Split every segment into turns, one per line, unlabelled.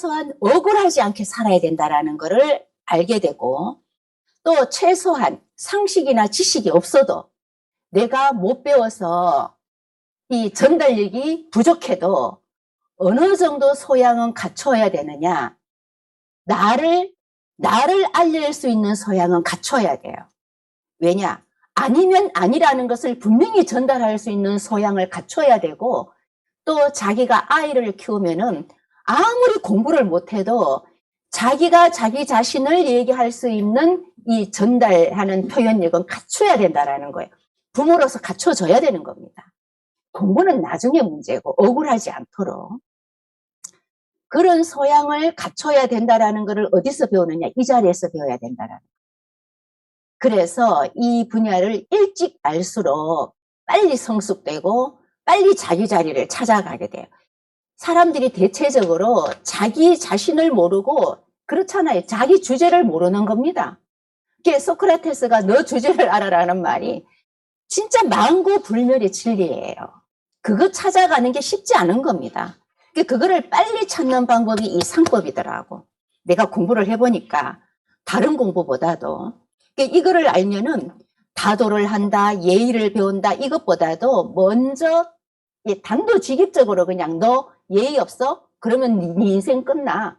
최소한 억울하지 않게 살아야 된다라는 것을 알게 되고 또 최소한 상식이나 지식이 없어도 내가 못 배워서 이 전달력이 부족해도 어느 정도 소양은 갖춰야 되느냐 나를 나를 알릴 수 있는 소양은 갖춰야 돼요. 왜냐? 아니면 아니라는 것을 분명히 전달할 수 있는 소양을 갖춰야 되고 또 자기가 아이를 키우면은 아무리 공부를 못해도 자기가 자기 자신을 얘기할 수 있는 이 전달하는 표현력은 갖춰야 된다라는 거예요. 부모로서 갖춰줘야 되는 겁니다. 공부는 나중에 문제고 억울하지 않도록. 그런 소양을 갖춰야 된다라는 것을 어디서 배우느냐? 이 자리에서 배워야 된다라는 거예요. 그래서 이 분야를 일찍 알수록 빨리 성숙되고 빨리 자기 자리를 찾아가게 돼요. 사람들이 대체적으로 자기 자신을 모르고 그렇잖아요. 자기 주제를 모르는 겁니다. 소크라테스가 너 주제를 알아라는 말이 진짜 망고 불멸의 진리예요. 그거 찾아가는 게 쉽지 않은 겁니다. 그거를 빨리 찾는 방법이 이 상법이더라고. 내가 공부를 해보니까 다른 공부보다도 이거를 알면은 다도를 한다, 예의를 배운다 이것보다도 먼저 단도직입적으로 그냥 너 예의 없어? 그러면 네, 네 인생 끝나.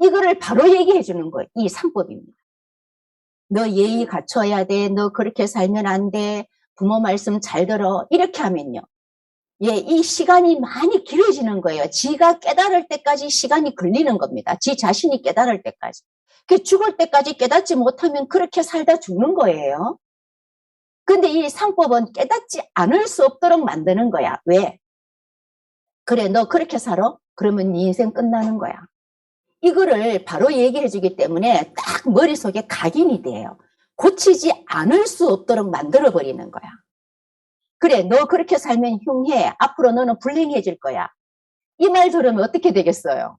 이거를 바로 얘기해 주는 거예요. 이 상법입니다. 너 예의 갖춰야 돼. 너 그렇게 살면 안 돼. 부모 말씀 잘 들어. 이렇게 하면요. 예, 이 시간이 많이 길어지는 거예요. 지가 깨달을 때까지 시간이 걸리는 겁니다. 지 자신이 깨달을 때까지. 그 죽을 때까지 깨닫지 못하면 그렇게 살다 죽는 거예요. 근데 이 상법은 깨닫지 않을 수 없도록 만드는 거야. 왜? 그래, 너 그렇게 살아? 그러면 네 인생 끝나는 거야. 이거를 바로 얘기해 주기 때문에 딱 머릿속에 각인이 돼요. 고치지 않을 수 없도록 만들어 버리는 거야. 그래, 너 그렇게 살면 흉해. 앞으로 너는 불행해질 거야. 이 말 들으면 어떻게 되겠어요?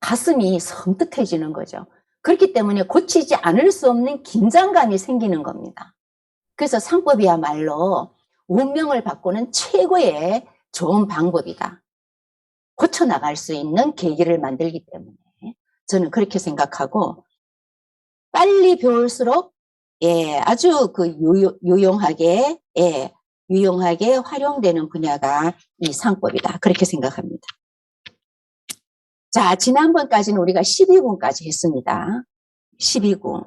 가슴이 섬뜩해지는 거죠. 그렇기 때문에 고치지 않을 수 없는 긴장감이 생기는 겁니다. 그래서 상법이야말로 운명을 바꾸는 최고의 좋은 방법이다. 고쳐나갈 수 있는 계기를 만들기 때문에 저는 그렇게 생각하고 빨리 배울수록 예, 아주 그 유, 유용하게 예, 유용하게 활용되는 분야가 이 상법이다. 그렇게 생각합니다. 자, 지난번까지는 우리가 12군까지 했습니다. 12군.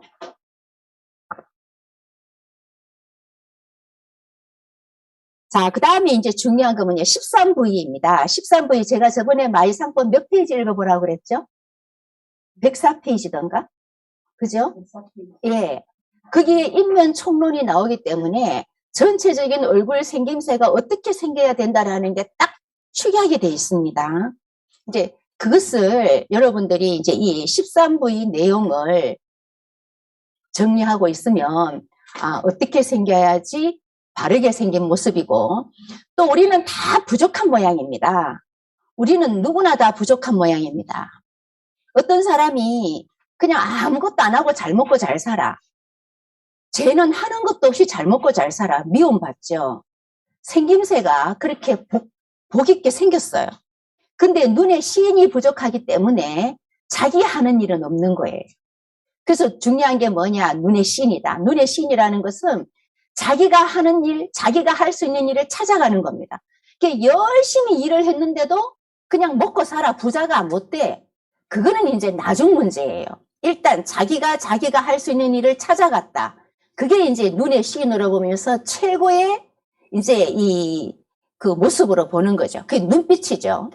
자, 그 다음에 이제 중요한 거 뭐냐. 13부위입니다. 13부위 제가 저번에 마이상법 몇 페이지 읽어보라고 그랬죠? 104페이지던가? 그죠? 예. 거기에 인면 총론이 나오기 때문에 전체적인 얼굴 생김새가 어떻게 생겨야 된다라는 게 딱 축약이 돼 있습니다. 이제 그것을 여러분들이 이제 이 13부의 내용을 정리하고 있으면 아, 어떻게 생겨야지 바르게 생긴 모습이고 또 우리는 다 부족한 모양입니다. 우리는 누구나 다 부족한 모양입니다. 어떤 사람이 그냥 아무것도 안 하고 잘 먹고 잘 살아. 쟤는 하는 것도 없이 잘 먹고 잘 살아. 미움받죠. 생김새가 그렇게 복, 복 있게 생겼어요. 근데 눈에 시인이 부족하기 때문에 자기 하는 일은 없는 거예요. 그래서 중요한 게 뭐냐? 눈의 시인이다. 눈의 시인이라는 것은 자기가 하는 일, 자기가 할 수 있는 일을 찾아가는 겁니다. 열심히 일을 했는데도 그냥 먹고 살아 부자가 못 돼. 그거는 이제 나중 문제예요. 일단 자기가 자기가 할 수 있는 일을 찾아갔다. 그게 이제 눈의 시인으로 보면서 최고의 이제 이 그 모습으로 보는 거죠. 그게 눈빛이죠.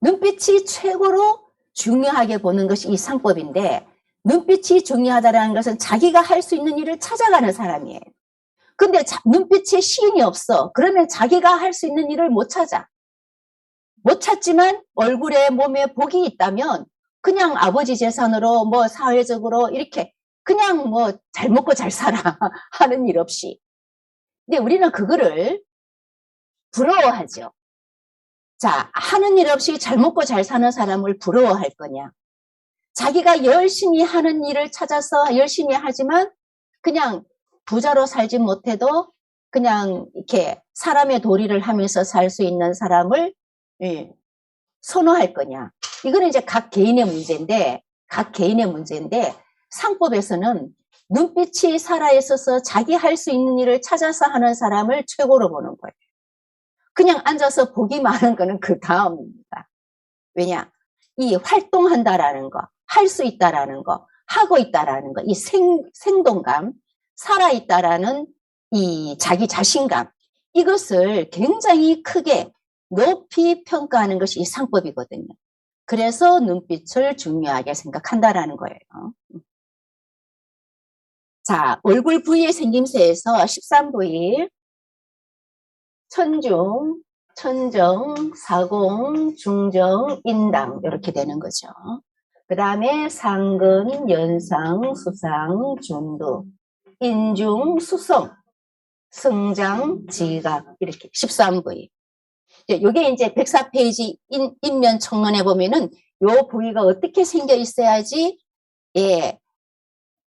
눈빛이 최고로 중요하게 보는 것이 이 상법인데 눈빛이 중요하다는 것은 자기가 할 수 있는 일을 찾아가는 사람이에요. 근데 자, 눈빛에 시인이 없어. 그러면 자기가 할 수 있는 일을 못 찾아. 못 찾지만 얼굴에 몸에 복이 있다면 그냥 아버지 재산으로 뭐 사회적으로 이렇게 그냥 뭐 잘 먹고 잘 살아 하는 일 없이. 근데 우리는 그거를 부러워하죠. 자, 하는 일 없이 잘 먹고 잘 사는 사람을 부러워할 거냐. 자기가 열심히 하는 일을 찾아서 열심히 하지만 그냥 부자로 살지 못해도 그냥 이렇게 사람의 도리를 하면서 살 수 있는 사람을 예, 선호할 거냐. 이거는 이제 각 개인의 문제인데, 각 개인의 문제인데, 상법에서는 눈빛이 살아있어서 자기 할 수 있는 일을 찾아서 하는 사람을 최고로 보는 거예요. 그냥 앉아서 보기만 하는 거는 그 다음입니다. 왜냐? 이 활동한다라는 거, 할 수 있다라는 거, 하고 있다라는 거, 이 생, 생동감, 살아있다라는 이 자기 자신감, 이것을 굉장히 크게 높이 평가하는 것이 이 상법이거든요. 그래서 눈빛을 중요하게 생각한다라는 거예요. 자, 얼굴 부위의 생김새에서 13부위, 천중, 천정, 사공, 중정, 인당 이렇게 되는 거죠. 그 다음에 상근, 연상, 수상, 중두, 인중, 수성, 성장, 지각 이렇게 13부위. 이게 이제 104페이지 인, 인면 청론에 보면은 요 부위가 어떻게 생겨 있어야지 예,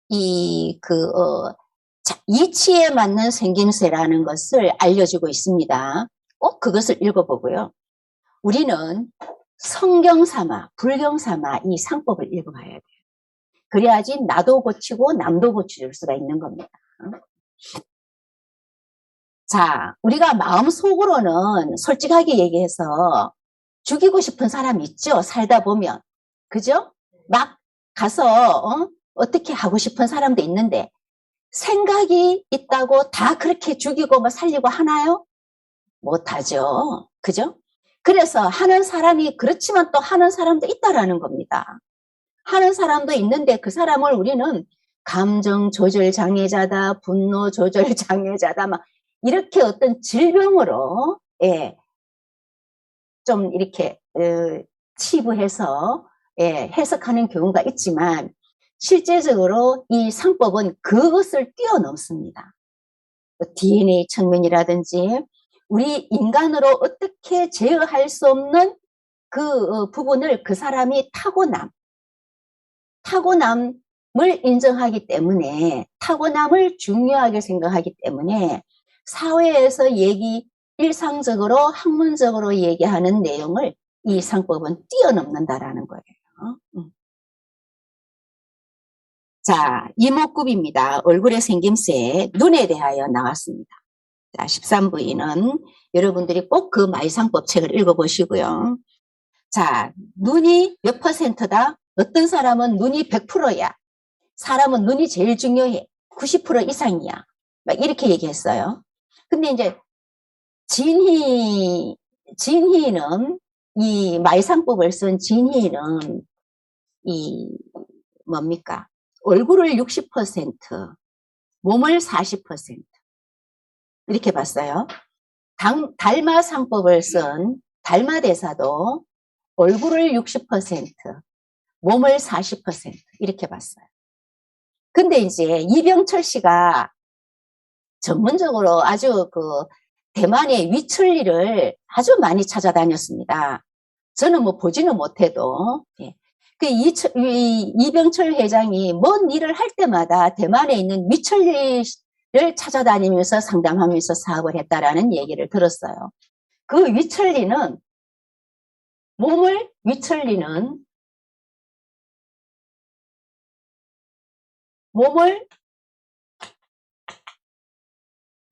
이, 그, 어, 자, 이치에 맞는 생김새라는 것을 알려주고 있습니다. 꼭 그것을 읽어보고요. 우리는 성경 삼아, 불경 삼아 이 상법을 읽어봐야 돼요. 그래야지 나도 고치고 남도 고칠 수가 있는 겁니다. 자, 우리가 마음속으로는 솔직하게 얘기해서 죽이고 싶은 사람 있죠? 살다 보면. 그죠? 막 가서, 어? 어떻게 하고 싶은 사람도 있는데, 생각이 있다고 다 그렇게 죽이고 뭐 살리고 하나요? 못하죠. 그죠? 그래서 하는 사람이 그렇지만 또 하는 사람도 있다라는 겁니다. 하는 사람도 있는데 그 사람을 우리는 감정 조절 장애자다, 분노 조절 장애자다, 막 이렇게 어떤 질병으로 예, 좀 이렇게 어, 치부해서 예, 해석하는 경우가 있지만 실제적으로 이 상법은 그것을 뛰어넘습니다. DNA 뭐 측면이라든지 우리 인간으로 어떻게 제어할 수 없는 그 어, 부분을 그 사람이 타고남, 타고남을 인정하기 때문에 타고남을 중요하게 생각하기 때문에 사회에서 얘기 일상적으로 학문적으로 얘기하는 내용을 이 상법은 뛰어넘는다라는 거예요. 음. 자, 이목구비입니다. 얼굴의 생김새, 눈에 대하여 나왔습니다. 자, 13부위는 여러분들이 꼭 그 마이상법 책을 읽어보시고요. 자, 눈이 몇 퍼센트다? 어떤 사람은 눈이 100%야. 사람은 눈이 제일 중요해. 90% 이상이야. 막 이렇게 얘기했어요. 근데 이제 진희, 진희는 이 마이상법을 쓴 진희는 이 뭡니까? 얼굴을 60%, 몸을 40% 이렇게 봤어요. 당, 달마상법을 쓴 달마대사도 얼굴을 60%, 몸을 40% 이렇게 봤어요. 근데 이제 이병철 씨가 전문적으로 아주 그 대만의 위철리를 아주 많이 찾아다녔습니다. 저는 뭐 보지는 못해도 예. 그 이, 이병철 회장이 뭔 일을 할 때마다 대만에 있는 위철리를 찾아다니면서 상담하면서 사업을 했다라는 얘기를 들었어요. 그 위철리는 몸을 위철리는 몸을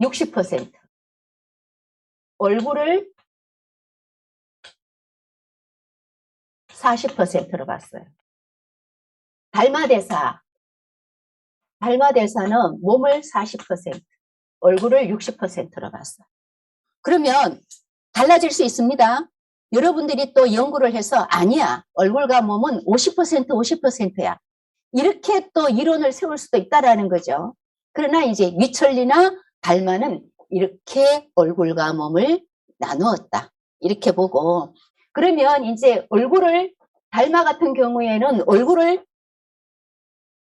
60% 얼굴을 40%로 봤어요. 달마대사 달마대사는 몸을 40% 얼굴을 60%로 봤어요. 그러면 달라질 수 있습니다. 여러분들이 또 연구를 해서 아니야 얼굴과 몸은 50% 50%야 이렇게 또 이론을 세울 수도 있다라는 거죠. 그러나 이제 위철리나 달마는 이렇게 얼굴과 몸을 나누었다. 이렇게 보고 그러면 이제 얼굴을 달마 같은 경우에는 얼굴을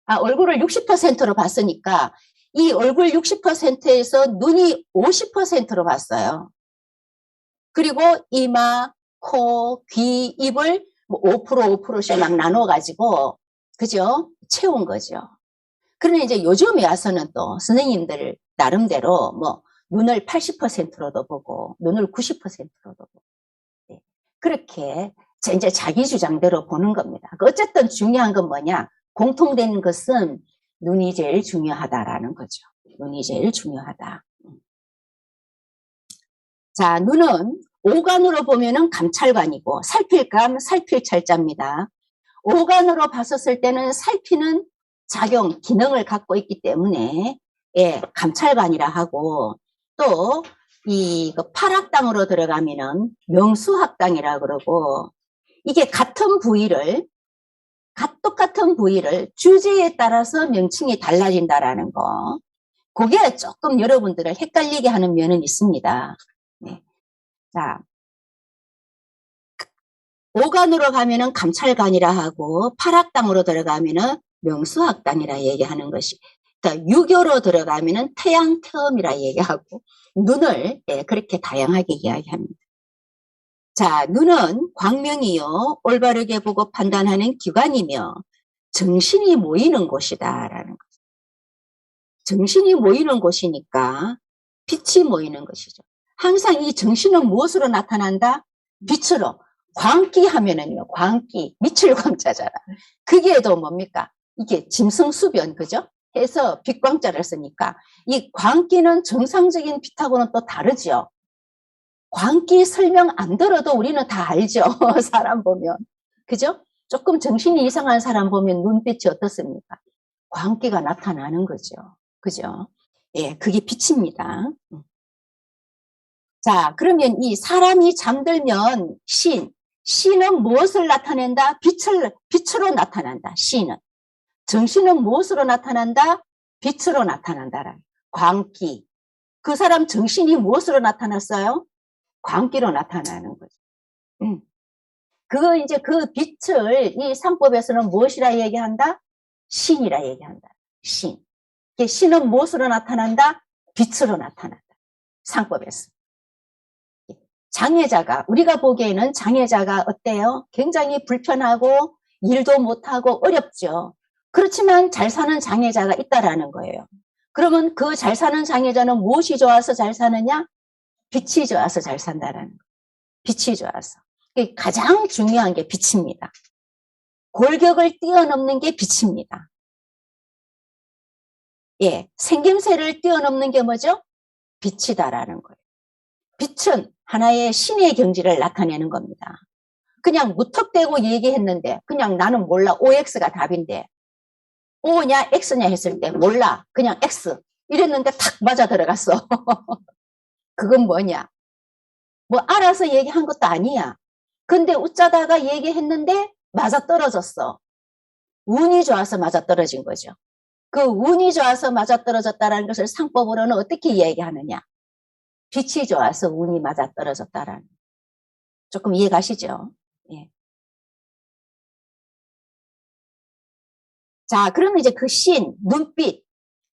아, 얼굴을 60%로 봤으니까 이 얼굴 60%에서 눈이 50%로 봤어요. 그리고 이마, 코, 귀, 입을 5% 5%씩 막 나눠 가지고 그죠? 채운 거죠. 그러나 이제 요즘에 와서는 또 선생님들 나름대로 뭐 눈을 80%로도 보고 눈을 90%로도 보고 네. 그렇게 자, 이제 자기 주장대로 보는 겁니다. 그 어쨌든 중요한 건 뭐냐? 공통된 것은 눈이 제일 중요하다라는 거죠. 눈이 제일 중요하다. 자, 눈은 오간으로 보면은 감찰관이고 살필감, 살필찰자입니다. 오간으로 봤었을 때는 살피는 작용, 기능을 갖고 있기 때문에 예, 감찰관이라 하고 또이 파락당으로 들어가면은 명수학당이라 그러고 이게 같은 부위를 갓 똑같은 부위를 주제에 따라서 명칭이 달라진다라는 거. 그게 조금 여러분들을 헷갈리게 하는 면은 있습니다. 네. 자, 오간으로 가면은 감찰관이라 하고 파락당으로 들어가면은 명수학당이라 얘기하는 것이 그러니까 유교로 들어가면은 태양 태음이라 얘기하고 눈을 예, 그렇게 다양하게 이야기합니다. 자, 눈은 광명이요 올바르게 보고 판단하는 기관이며 정신이 모이는 곳이다라는 거죠. 정신이 모이는 곳이니까 빛이 모이는 것이죠. 항상 이 정신은 무엇으로 나타난다? 빛으로. 광기 하면은요, 광기, 미칠 광자잖아. 그게도 뭡니까? 이게 짐승수변, 그죠? 해서 빛광자를 쓰니까 이 광기는 정상적인 빛하고는 또 다르죠. 광기 설명 안 들어도 우리는 다 알죠. 사람 보면. 그죠? 조금 정신이 이상한 사람 보면 눈빛이 어떻습니까? 광기가 나타나는 거죠. 그죠? 예, 그게 빛입니다. 음. 자, 그러면 이 사람이 잠들면 신, 신은 무엇을 나타낸다? 빛을, 빛으로 나타난다. 신은. 정신은 무엇으로 나타난다? 빛으로 나타난다. 광기. 그 사람 정신이 무엇으로 나타났어요? 광기로 나타나는 거죠. 음. 그거 이제 그 빛을 이 상법에서는 무엇이라 얘기한다? 신이라 얘기한다. 신. 신은 무엇으로 나타난다? 빛으로 나타난다. 상법에서. 장애자가 우리가 보기에는 장애자가 어때요? 굉장히 불편하고 일도 못하고 어렵죠. 그렇지만 잘 사는 장애자가 있다라는 거예요. 그러면 그 잘 사는 장애자는 무엇이 좋아서 잘 사느냐? 빛이 좋아서 잘 산다라는 거예요. 빛이 좋아서. 가장 중요한 게 빛입니다. 골격을 뛰어넘는 게 빛입니다. 예, 생김새를 뛰어넘는 게 뭐죠? 빛이다라는 거예요. 빛은 하나의 신의 경지를 나타내는 겁니다. 그냥 무턱대고 얘기했는데 그냥 나는 몰라 OX가 답인데 O냐 X냐 했을 때 몰라 그냥 X 이랬는데 탁 맞아 들어갔어. 그건 뭐냐? 뭐 알아서 얘기한 것도 아니야. 근데 웃자다가 얘기했는데 맞아 떨어졌어. 운이 좋아서 맞아 떨어진 거죠. 그 운이 좋아서 맞아 떨어졌다는 것을 상법으로는 어떻게 이야기하느냐? 빛이 좋아서 운이 맞아 떨어졌다라는. 조금 이해 가시죠? 예. 자, 그러면 이제 그 신, 눈빛.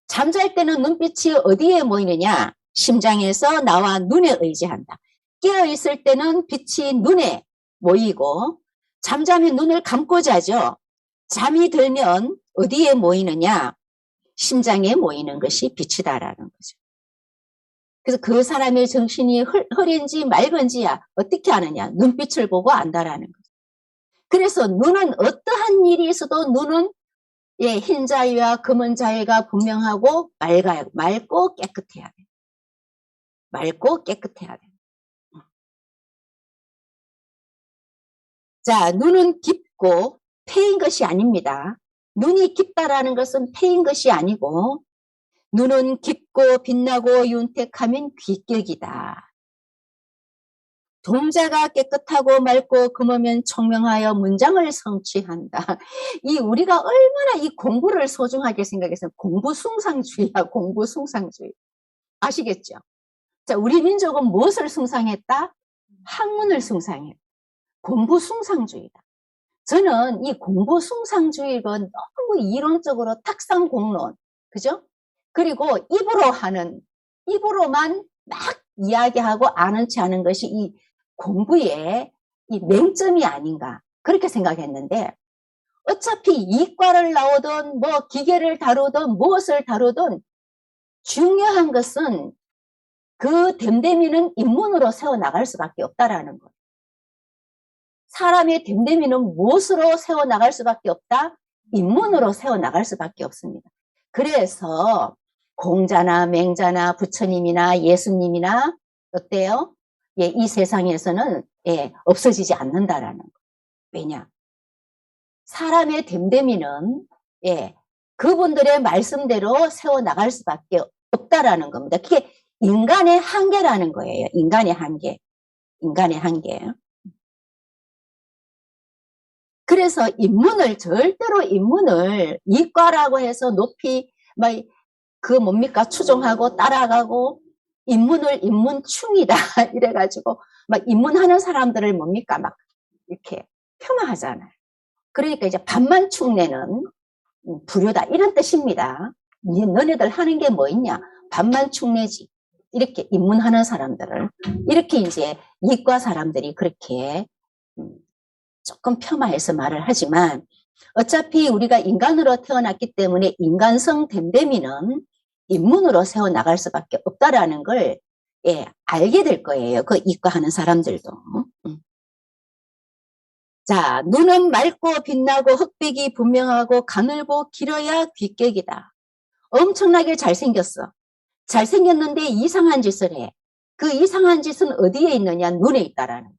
잠잘 때는 눈빛이 어디에 모이느냐? 심장에서 나와 눈에 의지한다. 깨어 있을 때는 빛이 눈에 모이고, 잠자면 눈을 감고 자죠. 잠이 들면 어디에 모이느냐? 심장에 모이는 것이 빛이다라는 거죠. 그래서 그 사람의 정신이 흐린지 맑은지야 어떻게 아느냐? 눈빛을 보고 안다라는 거죠. 그래서 눈은 어떠한 일이 있어도 눈은 예, 흰 자위와 검은 자위가 분명하고 맑아요. 맑고 깨끗해야 돼. 맑고 깨끗해야 돼. 자, 눈은 깊고 패인 것이 아닙니다. 눈이 깊다라는 것은 패인 것이 아니고 눈은 깊고 빛나고 윤택하면 귀격이다. 동자가 깨끗하고 맑고 금으면 청명하여 문장을 성취한다. 이 우리가 얼마나 이 공부를 소중하게 생각해서 공부 숭상주의야, 공부 숭상주의. 아시겠죠? 자, 우리 민족은 무엇을 숭상했다? 학문을 숭상했다. 공부 숭상주의다. 저는 이 공부 숭상주의가 너무 이론적으로 탁상 공론, 그죠? 그리고 입으로 하는, 입으로만 막 이야기하고 아는 체 하는 것이 이 공부의 이 맹점이 아닌가. 그렇게 생각했는데, 어차피 이과를 나오든 뭐 기계를 다루든 무엇을 다루든 중요한 것은 그 댐댐이는 인문으로 세워나갈 수밖에 없다라는 거예요. 사람의 됨됨이는 무엇으로 세워나갈 수밖에 없다? 인문으로 세워나갈 수밖에 없습니다. 그래서 공자나 맹자나 부처님이나 예수님이나 어때요? 예, 이 세상에서는 예, 없어지지 않는다라는 거. 왜냐? 사람의 됨됨이는 예, 그분들의 말씀대로 세워 나갈 수밖에 없다라는 겁니다. 그게 인간의 한계라는 거예요. 인간의 한계. 인간의 한계. 그래서 인문을 절대로 인문을 이과라고 해서 높이 막 그 뭡니까 추종하고 따라가고 인문을 인문충이다 이래가지고 막 인문하는 사람들을 뭡니까 막 이렇게 폄하하잖아요. 그러니까 이제 반만 충내는 불효다 이런 뜻입니다. 니- 너네들 하는 게 뭐 있냐? 반만 충내지. 이렇게 입문하는 사람들을 이렇게 이제 이과 사람들이 그렇게 음, 조금 폄하해서 말을 하지만 어차피 우리가 인간으로 태어났기 때문에 인간성 됨됨이는 인문으로 세워 나갈 수밖에 없다라는 걸 예, 알게 될 거예요. 그 이과 하는 사람들도. 음. 자, 눈은 맑고 빛나고 흑백이 분명하고 가늘고 길어야 귀객이다. 엄청나게 잘생겼어. 잘생겼는데 이상한 짓을 해. 그 이상한 짓은 어디에 있느냐? 눈에 있다라는 거.